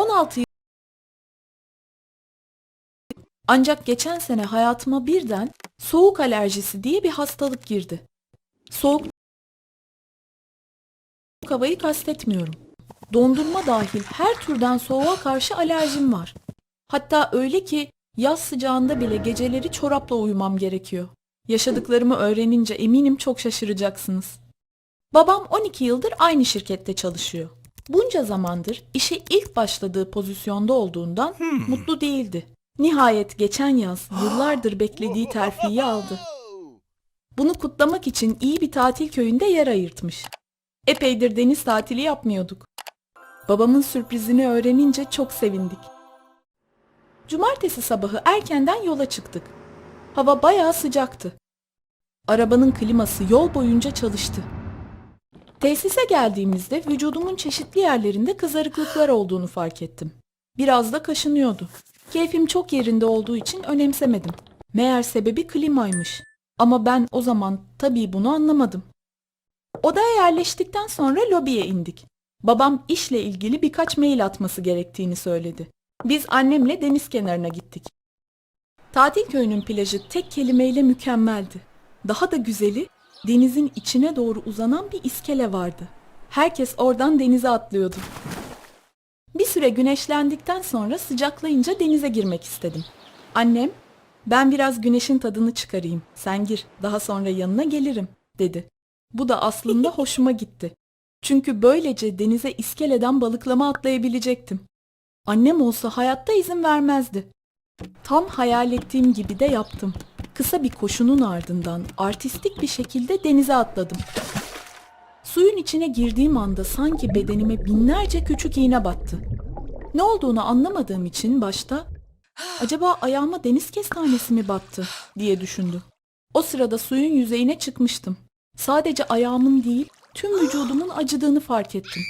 16 Ancak geçen sene hayatıma birden soğuk alerjisi diye bir hastalık girdi. Soğuk havayı kastetmiyorum. Dondurma dahil her türden soğuğa karşı alerjim var. Hatta öyle ki yaz sıcağında bile geceleri çorapla uyumam gerekiyor. Yaşadıklarımı öğrenince eminim çok şaşıracaksınız. Babam 12 yıldır aynı şirkette çalışıyor. Bunca zamandır işe ilk başladığı pozisyonda olduğundan mutlu değildi. Nihayet geçen yaz yıllardır beklediği terfiyi aldı. Bunu kutlamak için iyi bir tatil köyünde yer ayırtmış. Epeydir deniz tatili yapmıyorduk. Babamın sürprizini öğrenince çok sevindik. Cumartesi sabahı erkenden yola çıktık. Hava bayağı sıcaktı. Arabanın kliması yol boyunca çalıştı. Tesise geldiğimizde vücudumun çeşitli yerlerinde kızarıklıklar olduğunu fark ettim. Biraz da kaşınıyordu. Keyfim çok yerinde olduğu için önemsemedim. Meğer sebebi klimaymış. Ama ben o zaman tabii bunu anlamadım. Odaya yerleştikten sonra lobiye indik. Babam işle ilgili birkaç mail atması gerektiğini söyledi. Biz annemle deniz kenarına gittik. Tatil köyünün plajı tek kelimeyle mükemmeldi. Daha da güzeli denizin içine doğru uzanan bir iskele vardı. Herkes oradan denize atlıyordu. Bir süre güneşlendikten sonra sıcaklayınca denize girmek istedim. Annem, ben biraz güneşin tadını çıkarayım, sen gir, daha sonra yanına gelirim, dedi. Bu da aslında hoşuma gitti. Çünkü böylece denize iskeleden balıklama atlayabilecektim. Annem olsa hayatta izin vermezdi. Tam hayal ettiğim gibi de yaptım. Kısa bir koşunun ardından artistik bir şekilde denize atladım. Suyun içine girdiğim anda sanki bedenime binlerce küçük iğne battı. Ne olduğunu anlamadığım için başta acaba ayağıma deniz kestanesi mi battı diye düşündüm. O sırada suyun yüzeyine çıkmıştım. Sadece ayağımın değil tüm vücudumun acıdığını fark ettim.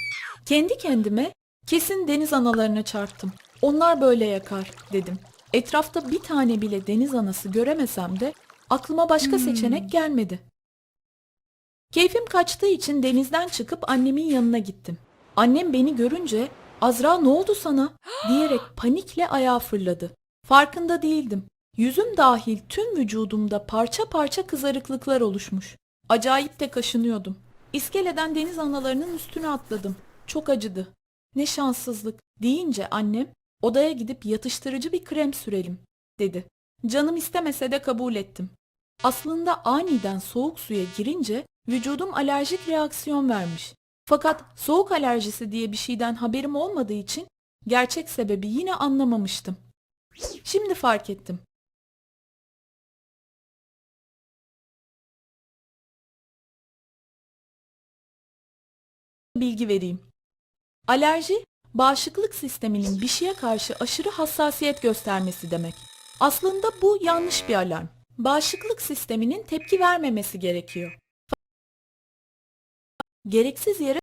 Kendi kendime kesin deniz analarına çarptım. Onlar böyle yakar dedim. Etrafta bir tane bile deniz anası göremesem de aklıma başka seçenek gelmedi. Keyfim kaçtığı için denizden çıkıp annemin yanına gittim. Annem beni görünce Azra ne oldu sana diyerek panikle ayağa fırladı. Farkında değildim. Yüzüm dahil tüm vücudumda parça parça kızarıklıklar oluşmuş. Acayip de kaşınıyordum. İskeleden deniz analarının üstüne atladım. Çok acıdı. Ne şanssızlık deyince annem odaya gidip yatıştırıcı bir krem sürelim dedi. Canım istemese de kabul ettim. Aslında aniden soğuk suya girince vücudum alerjik reaksiyon vermiş. Fakat soğuk alerjisi diye bir şeyden haberim olmadığı için gerçek sebebi yine anlamamıştım. Şimdi fark ettim. Bilgi vereyim. Alerji, bağışıklık sisteminin bir şeye karşı aşırı hassasiyet göstermesi demek. Aslında bu yanlış bir alarm. Bağışıklık sisteminin tepki vermemesi gerekiyor. Gereksiz yere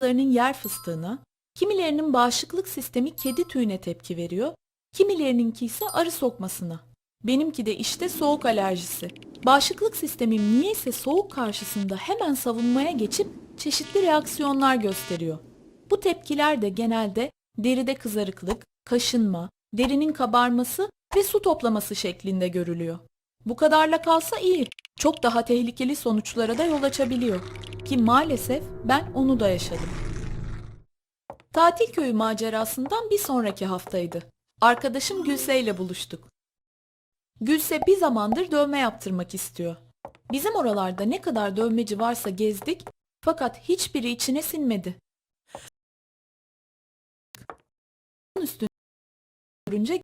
bazılarının yer fıstığına, kimilerinin bağışıklık sistemi kedi tüyüne tepki veriyor, kimilerininki ise arı sokmasına. Benimki de işte soğuk alerjisi. Bağışıklık sistemim niyeyse soğuk karşısında hemen savunmaya geçip çeşitli reaksiyonlar gösteriyor. Bu tepkiler de genelde deride kızarıklık, kaşınma, derinin kabarması ve su toplaması şeklinde görülüyor. Bu kadarla kalsa iyi. Çok daha tehlikeli sonuçlara da yol açabiliyor. Ki maalesef ben onu da yaşadım. Tatil köyü macerasından bir sonraki haftaydı. Arkadaşım Gülse ile buluştuk. Gülse bir zamandır dövme yaptırmak istiyor. Bizim oralarda ne kadar dövmeci varsa gezdik fakat hiçbiri içine sinmedi. Üstüne görünce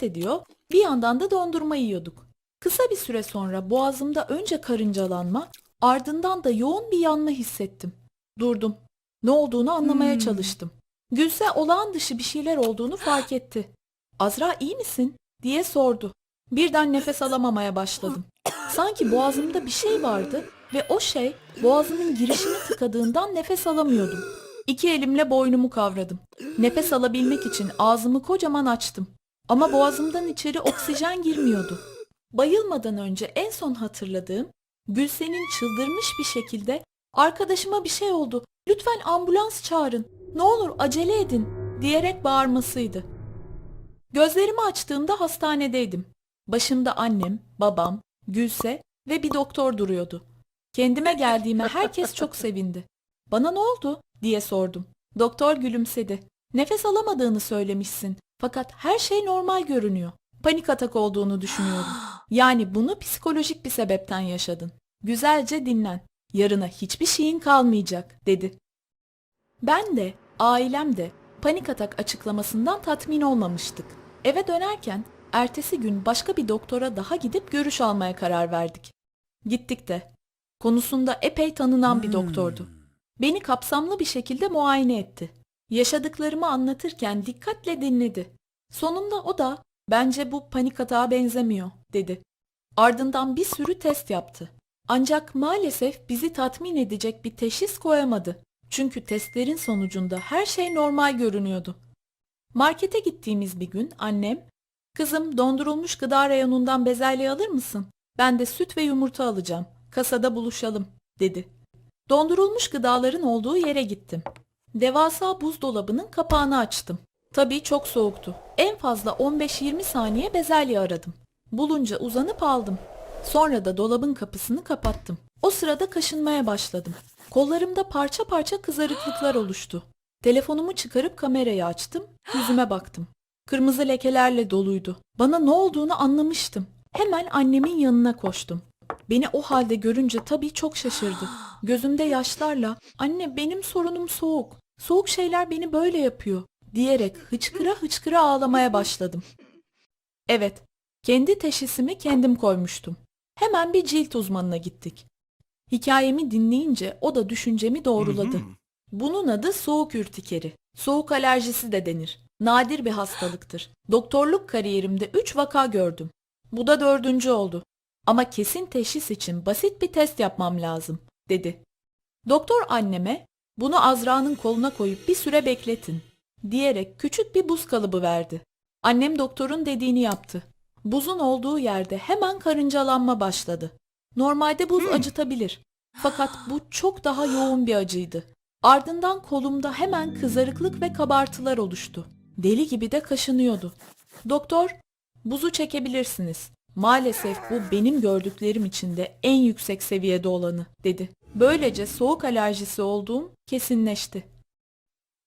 ediyor, bir yandan da dondurma yiyorduk. Kısa bir süre sonra boğazımda önce karıncalanma, ardından da yoğun bir yanma hissettim. Durdum. Ne olduğunu anlamaya Hmm. çalıştım. Gülse olağan dışı bir şeyler olduğunu fark etti. Azra iyi misin? diye sordu. Birden nefes alamamaya başladım. Sanki boğazımda bir şey vardı ve o şey boğazımın girişini tıkadığından nefes alamıyordum. İki elimle boynumu kavradım. Nefes alabilmek için ağzımı kocaman açtım. Ama boğazımdan içeri oksijen girmiyordu. Bayılmadan önce en son hatırladığım Gülsen'in çıldırmış bir şekilde arkadaşıma bir şey oldu. Lütfen ambulans çağırın. Ne olur acele edin diyerek bağırmasıydı. Gözlerimi açtığımda hastanedeydim. Başımda annem, babam, Gülse ve bir doktor duruyordu. Kendime geldiğime herkes çok sevindi. Bana ne oldu diye sordum. Doktor gülümsedi. Nefes alamadığını söylemişsin. Fakat her şey normal görünüyor. Panik atak olduğunu düşünüyorum. Yani bunu psikolojik bir sebepten yaşadın. Güzelce dinlen. Yarına hiçbir şeyin kalmayacak dedi. Ben de, ailem de panik atak açıklamasından tatmin olmamıştık. Eve dönerken ertesi gün başka bir doktora daha gidip görüş almaya karar verdik. Gittik de. Konusunda epey tanınan bir doktordu. Beni kapsamlı bir şekilde muayene etti. Yaşadıklarımı anlatırken dikkatle dinledi. Sonunda o da bence bu panik atağa benzemiyor dedi. Ardından bir sürü test yaptı. Ancak maalesef bizi tatmin edecek bir teşhis koyamadı. Çünkü testlerin sonucunda her şey normal görünüyordu. Markete gittiğimiz bir gün annem, "Kızım dondurulmuş gıda reyonundan bezelye alır mısın? Ben de süt ve yumurta alacağım. Kasada buluşalım." dedi. Dondurulmuş gıdaların olduğu yere gittim. Devasa buzdolabının kapağını açtım. Tabii çok soğuktu. En fazla 15-20 saniye bezelye aradım. Bulunca uzanıp aldım. Sonra da dolabın kapısını kapattım. O sırada kaşınmaya başladım. Kollarımda parça parça kızarıklıklar oluştu. Telefonumu çıkarıp kamerayı açtım, yüzüme baktım. Kırmızı lekelerle doluydu. Bana ne olduğunu anlamıştım. Hemen annemin yanına koştum. Beni o halde görünce tabii çok şaşırdı. Gözümde yaşlarla "Anne benim sorunum soğuk. Soğuk şeyler beni böyle yapıyor." Diyerek hıçkıra hıçkıra ağlamaya başladım. Evet, kendi teşhisimi kendim koymuştum. Hemen bir cilt uzmanına gittik. Hikayemi dinleyince o da düşüncemi doğruladı. Bunun adı soğuk ürtikeri. Soğuk alerjisi de denir. Nadir bir hastalıktır. Doktorluk kariyerimde 3 vaka gördüm. Bu da dördüncü oldu. Ama kesin teşhis için basit bir test yapmam lazım, dedi. Doktor anneme, bunu Azra'nın koluna koyup bir süre bekletin, diyerek küçük bir buz kalıbı verdi. Annem doktorun dediğini yaptı. Buzun olduğu yerde hemen karıncalanma başladı. Normalde buz acıtabilir. Fakat bu çok daha yoğun bir acıydı. Ardından kolumda hemen kızarıklık ve kabartılar oluştu. Deli gibi de kaşınıyordu. Doktor, buzu çekebilirsiniz. Maalesef bu benim gördüklerim içinde en yüksek seviyede olanı, dedi. Böylece soğuk alerjisi olduğum kesinleşti.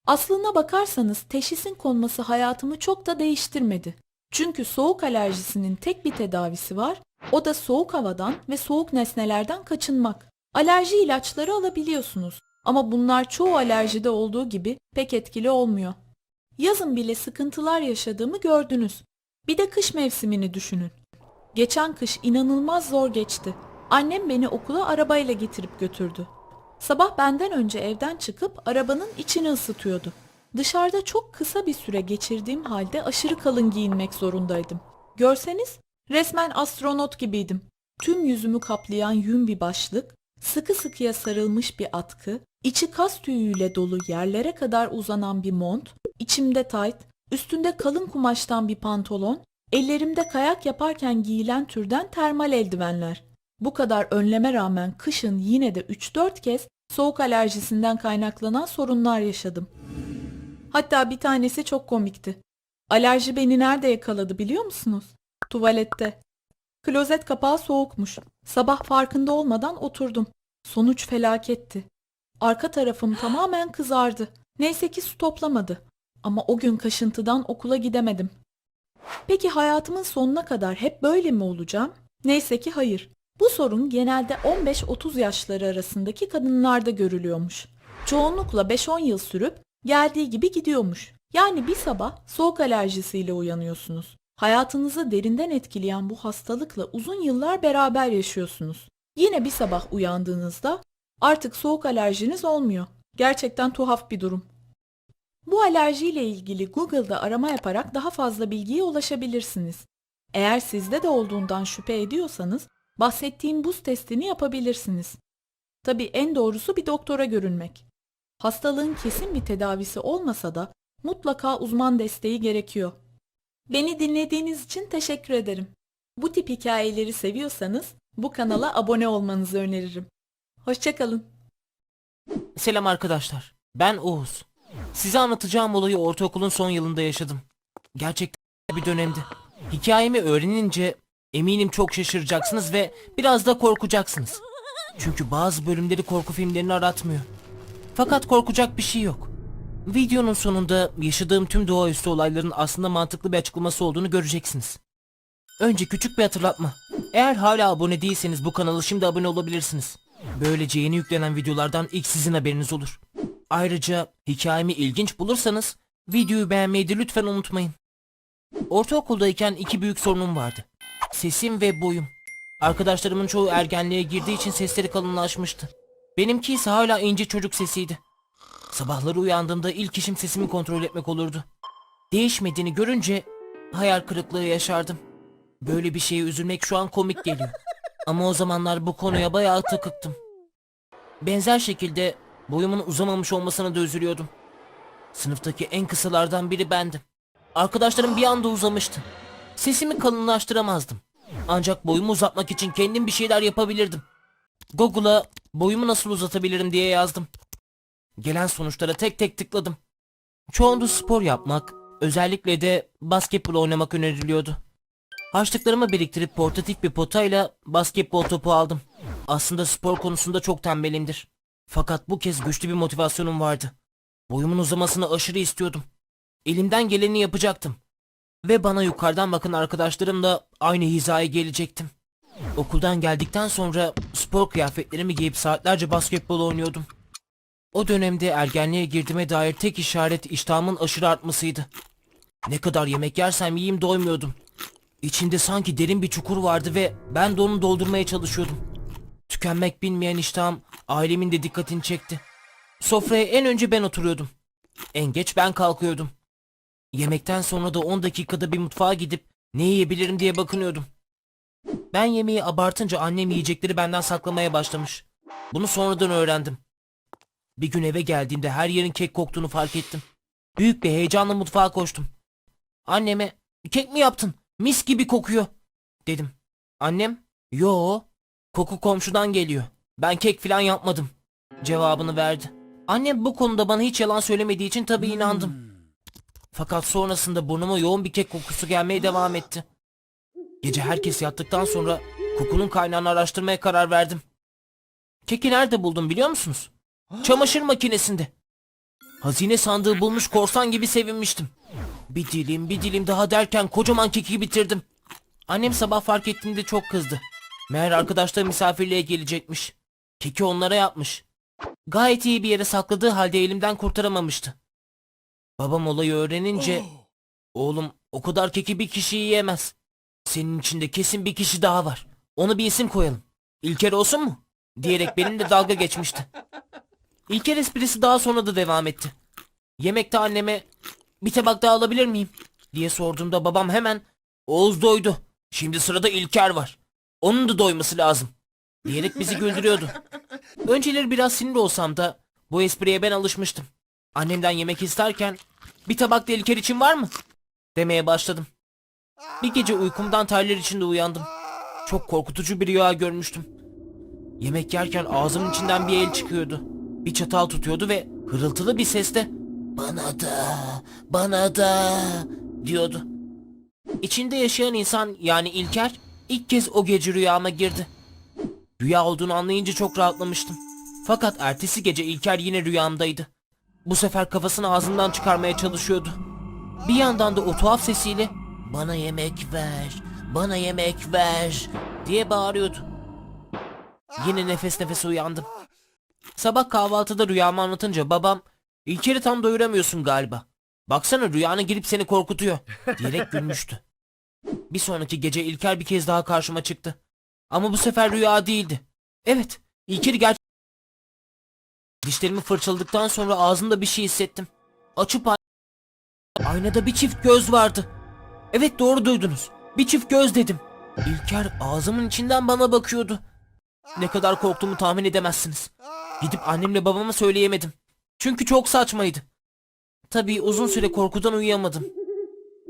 Aslına bakarsanız teşhisin konması hayatımı çok da değiştirmedi. Çünkü soğuk alerjisinin tek bir tedavisi var, o da soğuk havadan ve soğuk nesnelerden kaçınmak. Alerji ilaçları alabiliyorsunuz ama bunlar çoğu alerjide olduğu gibi pek etkili olmuyor. Yazın bile sıkıntılar yaşadığımı gördünüz. Bir de kış mevsimini düşünün. Geçen kış inanılmaz zor geçti. Annem beni okula arabayla getirip götürdü. Sabah benden önce evden çıkıp arabanın içini ısıtıyordu. Dışarıda çok kısa bir süre geçirdiğim halde aşırı kalın giyinmek zorundaydım. Görseniz resmen astronot gibiydim. Tüm yüzümü kaplayan yün bir başlık, sıkı sıkıya sarılmış bir atkı, içi kas tüyüyle dolu yerlere kadar uzanan bir mont, içimde tayt, üstünde kalın kumaştan bir pantolon, ellerimde kayak yaparken giyilen türden termal eldivenler. Bu kadar önleme rağmen kışın yine de 3-4 kez soğuk alerjisinden kaynaklanan sorunlar yaşadım. Hatta bir tanesi çok komikti. Alerji beni nerede yakaladı biliyor musunuz? Tuvalette. Klozet kapağı soğukmuş. Sabah farkında olmadan oturdum. Sonuç felaketti. Arka tarafım tamamen kızardı. Neyse ki su toplamadı. Ama o gün kaşıntıdan okula gidemedim. Peki hayatımın sonuna kadar hep böyle mi olacağım? Neyse ki hayır. Bu sorun genelde 15-30 yaşları arasındaki kadınlarda görülüyormuş. Çoğunlukla 5-10 yıl sürüp geldiği gibi gidiyormuş. Yani bir sabah soğuk alerjisiyle uyanıyorsunuz. Hayatınızı derinden etkileyen bu hastalıkla uzun yıllar beraber yaşıyorsunuz. Yine bir sabah uyandığınızda artık soğuk alerjiniz olmuyor. Gerçekten tuhaf bir durum. Bu alerjiyle ilgili Google'da arama yaparak daha fazla bilgiye ulaşabilirsiniz. Eğer sizde de olduğundan şüphe ediyorsanız bahsettiğim buz testini yapabilirsiniz. Tabii en doğrusu bir doktora görünmek. Hastalığın kesin bir tedavisi olmasa da mutlaka uzman desteği gerekiyor. Beni dinlediğiniz için teşekkür ederim. Bu tip hikayeleri seviyorsanız bu kanala abone olmanızı öneririm. Hoşçakalın. Selam arkadaşlar. Ben Oğuz. Size anlatacağım olayı ortaokulun son yılında yaşadım. Gerçekten bir dönemdi. Hikayemi öğrenince eminim çok şaşıracaksınız ve biraz da korkacaksınız. Çünkü bazı bölümleri korku filmlerini aratmıyor. Fakat korkacak bir şey yok. Videonun sonunda yaşadığım tüm doğaüstü olayların aslında mantıklı bir açıklaması olduğunu göreceksiniz. Önce küçük bir hatırlatma. Eğer hala abone değilseniz bu kanala şimdi abone olabilirsiniz. Böylece yeni yüklenen videolardan ilk sizin haberiniz olur. Ayrıca hikayemi ilginç bulursanız videoyu beğenmeyi de lütfen unutmayın. Ortaokuldayken iki büyük sorunum vardı. Sesim ve boyum. Arkadaşlarımın çoğu ergenliğe girdiği için sesleri kalınlaşmıştı. Benimki ise hala ince çocuk sesiydi. Sabahları uyandığımda ilk işim sesimi kontrol etmek olurdu. Değişmediğini görünce hayal kırıklığı yaşardım. Böyle bir şeye üzülmek şu an komik geliyor. Ama o zamanlar bu konuya bayağı takıktım. Benzer şekilde boyumun uzamamış olmasına da üzülüyordum. Sınıftaki en kısalardan biri bendim. Arkadaşlarım bir anda uzamıştı. Sesimi kalınlaştıramazdım. Ancak boyumu uzatmak için kendim bir şeyler yapabilirdim. Google'a boyumu nasıl uzatabilirim diye yazdım. Gelen sonuçlara tek tek tıkladım. Çoğunda spor yapmak, özellikle de basketbol oynamak öneriliyordu. Harçlıklarımı biriktirip portatif bir potayla basketbol topu aldım. Aslında spor konusunda çok tembelimdir. Fakat bu kez güçlü bir motivasyonum vardı. Boyumun uzamasını aşırı istiyordum. Elimden geleni yapacaktım. Ve bana yukarıdan bakın arkadaşlarımla aynı hizaya gelecektim. Okuldan geldikten sonra spor kıyafetlerimi giyip saatlerce basketbol oynuyordum. O dönemde ergenliğe girdiğime dair tek işaret iştahımın aşırı artmasıydı. Ne kadar yemek yersem yiyeyim doymuyordum. İçinde sanki derin bir çukur vardı ve ben de onu doldurmaya çalışıyordum. Tükenmek bilmeyen iştahım ailemin de dikkatini çekti. Sofraya en önce ben oturuyordum. En geç ben kalkıyordum. Yemekten sonra da 10 dakikada bir mutfağa gidip ne yiyebilirim diye bakınıyordum. Ben yemeği abartınca annem yiyecekleri benden saklamaya başlamış. Bunu sonradan öğrendim. Bir gün eve geldiğimde her yerin kek koktuğunu fark ettim. Büyük bir heyecanla mutfağa koştum. Anneme kek mi yaptın? Mis gibi kokuyor. Dedim. Annem yo koku komşudan geliyor. Ben kek falan yapmadım. Cevabını verdi. Annem bu konuda bana hiç yalan söylemediği için tabii inandım. Fakat sonrasında burnuma yoğun bir kek kokusu gelmeye devam etti. Gece herkes yattıktan sonra kokunun kaynağını araştırmaya karar verdim. Keki nerede buldum biliyor musunuz? Çamaşır makinesinde. Hazine sandığı bulmuş korsan gibi sevinmiştim. Bir dilim bir dilim daha derken kocaman keki bitirdim. Annem sabah fark ettiğinde çok kızdı. Meğer arkadaşlar misafirliğe gelecekmiş. Keki onlara yapmış. Gayet iyi bir yere sakladığı halde elimden kurtaramamıştı. Babam olayı öğrenince oğlum o kadar keki bir kişi yiyemez. Senin içinde kesin bir kişi daha var. Ona bir isim koyalım. İlker olsun mu? Diyerek benimle dalga geçmişti. İlker esprisi daha sonra da devam etti. Yemekte anneme bir tabak daha alabilir miyim? diye sorduğumda babam hemen Oğuz doydu. Şimdi sırada İlker var. Onun da doyması lazım. Diyerek bizi güldürüyordu. Önceleri biraz sinirli olsam da bu espriye ben alışmıştım. Annemden yemek isterken bir tabak da için var mı? Demeye başladım. Bir gece uykumdan terler içinde uyandım. Çok korkutucu bir rüya görmüştüm. Yemek yerken ağzımın içinden bir el çıkıyordu. Bir çatal tutuyordu ve hırıltılı bir sesle bana da, bana da diyordu. İçinde yaşayan insan yani İlker ilk kez o gece rüyama girdi. Rüya olduğunu anlayınca çok rahatlamıştım. Fakat ertesi gece İlker yine rüyamdaydı. Bu sefer kafasını ağzından çıkarmaya çalışıyordu. Bir yandan da o tuhaf sesiyle bana yemek ver, bana yemek ver diye bağırıyordu. Yine nefes nefese uyandım. Sabah kahvaltıda rüyamı anlatınca babam İlker'i tam doyuramıyorsun galiba. Baksana rüyanı girip seni korkutuyor diyerek gülmüştü. Bir sonraki gece İlker bir kez daha karşıma çıktı. Ama bu sefer rüya değildi. Evet, İlker'i gerçek... Dişlerimi fırçaladıktan sonra ağzımda bir şey hissettim. Açıp ay- aynada bir çift göz vardı. Evet doğru duydunuz. Bir çift göz dedim. İlker ağzımın içinden bana bakıyordu. Ne kadar korktuğumu tahmin edemezsiniz. Gidip annemle babama söyleyemedim. Çünkü çok saçmaydı. Tabii uzun süre korkudan uyuyamadım.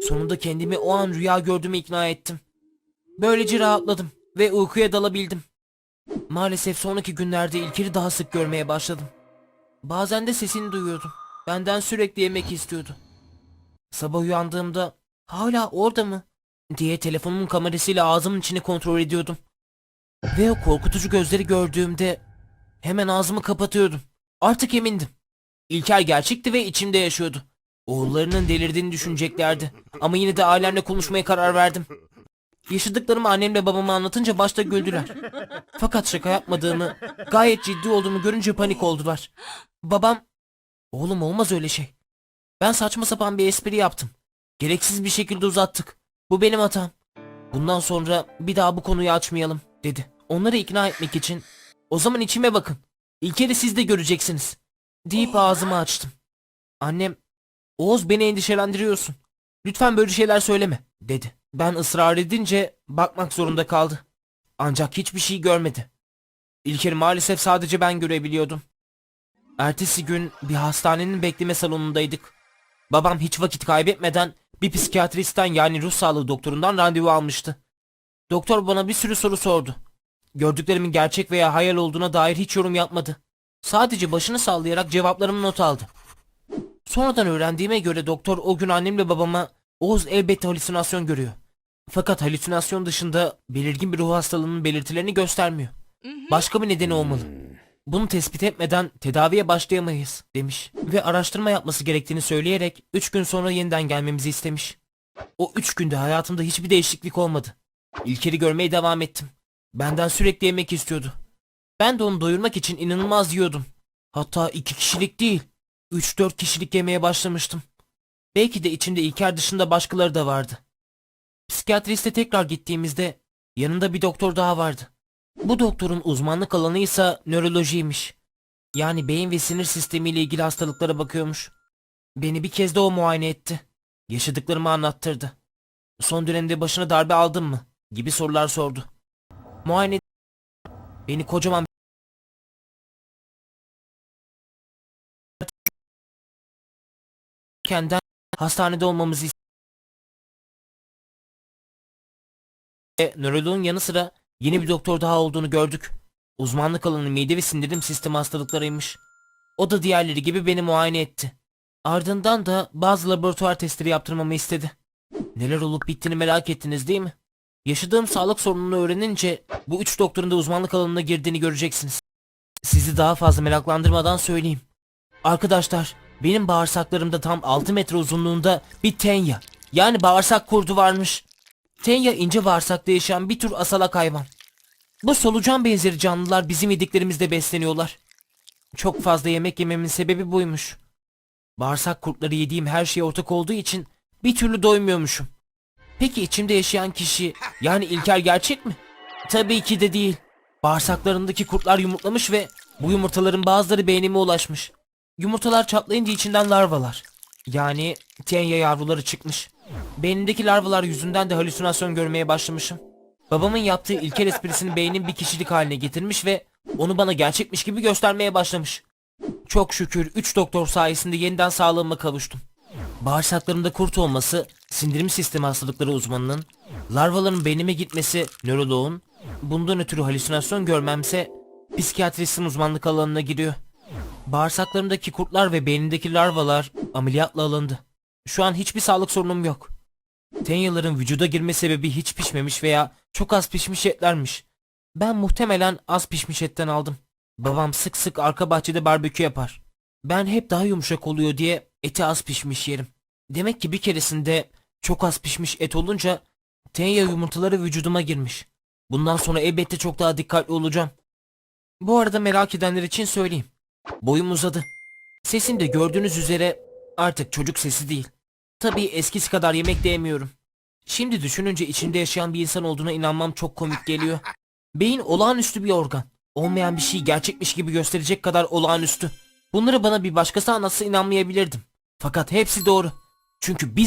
Sonunda kendimi o an rüya gördüğümü ikna ettim. Böylece rahatladım ve uykuya dalabildim. Maalesef sonraki günlerde İlker'i daha sık görmeye başladım. Bazen de sesini duyuyordum. Benden sürekli yemek istiyordu. Sabah uyandığımda hala orada mı diye telefonumun kamerasıyla ağzımın içini kontrol ediyordum. Ve o korkutucu gözleri gördüğümde hemen ağzımı kapatıyordum. Artık emindim. İlker gerçekti ve içimde yaşıyordu. Oğullarının delirdiğini düşüneceklerdi. Ama yine de ailemle konuşmaya karar verdim. Yaşadıklarımı annemle babama anlatınca başta güldüler. Fakat şaka yapmadığımı, gayet ciddi olduğumu görünce panik oldular. Babam, oğlum olmaz öyle şey. Ben saçma sapan bir espri yaptım. Gereksiz bir şekilde uzattık. Bu benim hatam. Bundan sonra bir daha bu konuyu açmayalım, dedi. Onları ikna etmek için, o zaman içime bakın. İlker'i siz de göreceksiniz. Deyip ağzımı açtım. Annem, Oğuz beni endişelendiriyorsun. Lütfen böyle şeyler söyleme, dedi. Ben ısrar edince bakmak zorunda kaldı. Ancak hiçbir şey görmedi. İlker'i maalesef sadece ben görebiliyordum. Ertesi gün bir hastanenin bekleme salonundaydık. Babam hiç vakit kaybetmeden bir psikiyatristten yani ruh sağlığı doktorundan randevu almıştı. Doktor bana bir sürü soru sordu. Gördüklerimin gerçek veya hayal olduğuna dair hiç yorum yapmadı. Sadece başını sallayarak cevaplarımı not aldı. Sonradan öğrendiğime göre doktor o gün annemle babama Oğuz elbette halüsinasyon görüyor. Fakat halüsinasyon dışında belirgin bir ruh hastalığının belirtilerini göstermiyor. Başka bir nedeni olmalı. Bunu tespit etmeden tedaviye başlayamayız demiş. Ve araştırma yapması gerektiğini söyleyerek 3 gün sonra yeniden gelmemizi istemiş. O 3 günde hayatımda hiçbir değişiklik olmadı. İlker'i görmeye devam ettim. Benden sürekli yemek istiyordu. Ben de onu doyurmak için inanılmaz yiyordum. Hatta iki kişilik değil, 3-4 kişilik yemeye başlamıştım. Belki de içinde İlker dışında başkaları da vardı. Psikiyatriste tekrar gittiğimizde yanında bir doktor daha vardı. Bu doktorun uzmanlık alanı ise nörolojiymiş. Yani beyin ve sinir sistemiyle ilgili hastalıklara bakıyormuş. Beni bir kez de o muayene etti. Yaşadıklarımı anlattırdı. Son dönemde başına darbe aldın mı? gibi sorular sordu. Muayene beni kocaman kenden hastanede olmamızı. Ve Nöroloğun yanı sıra yeni bir doktor daha olduğunu gördük. Uzmanlık alanı mide ve sindirim sistemi hastalıklarıymış. O da diğerleri gibi beni muayene etti. Ardından da bazı laboratuvar testleri yaptırmamı istedi. Neler olup bittiğini merak ettiniz değil mi? Yaşadığım sağlık sorununu öğrenince bu üç doktorun da uzmanlık alanına girdiğini göreceksiniz. Sizi daha fazla meraklandırmadan söyleyeyim. Arkadaşlar benim bağırsaklarımda tam 6 metre uzunluğunda bir tenya yani bağırsak kurdu varmış. Tenya ince bağırsakta yaşayan bir tür asalak hayvan. Bu solucan benzeri canlılar bizim yediklerimizde besleniyorlar. Çok fazla yemek yememin sebebi buymuş. Bağırsak kurtları yediğim her şeye ortak olduğu için bir türlü doymuyormuşum. Peki içimde yaşayan kişi yani İlker gerçek mi? Tabii ki de değil. Bağırsaklarındaki kurtlar yumurtlamış ve bu yumurtaların bazıları beynime ulaşmış. Yumurtalar çatlayınca içinden larvalar. Yani tenya yavruları çıkmış. Beynimdeki larvalar yüzünden de halüsinasyon görmeye başlamışım. Babamın yaptığı ilkel esprisini beynim bir kişilik haline getirmiş ve onu bana gerçekmiş gibi göstermeye başlamış. Çok şükür 3 doktor sayesinde yeniden sağlığıma kavuştum. Bağırsaklarımda kurt olması, sindirim sistemi hastalıkları uzmanının, larvaların beynime gitmesi nöroloğun, bundan ötürü halüsinasyon görmemse psikiyatristin uzmanlık alanına giriyor. Bağırsaklarımdaki kurtlar ve beynimdeki larvalar ameliyatla alındı. Şu an hiçbir sağlık sorunum yok. Tenyaların vücuda girme sebebi hiç pişmemiş veya çok az pişmiş etlermiş. Ben muhtemelen az pişmiş etten aldım. Babam sık sık arka bahçede barbekü yapar. Ben hep daha yumuşak oluyor diye eti az pişmiş yerim. Demek ki bir keresinde çok az pişmiş et olunca tenya yumurtaları vücuduma girmiş. Bundan sonra elbette çok daha dikkatli olacağım. Bu arada merak edenler için söyleyeyim. Boyum uzadı. Sesim de gördüğünüz üzere artık çocuk sesi değil. Tabii eskisi kadar yemek de yemiyorum. Şimdi düşününce içinde yaşayan bir insan olduğuna inanmam çok komik geliyor. Beyin olağanüstü bir organ. Olmayan bir şeyi gerçekmiş gibi gösterecek kadar olağanüstü. Bunları bana bir başkası anlatsa inanmayabilirdim. Fakat hepsi doğru. Çünkü biz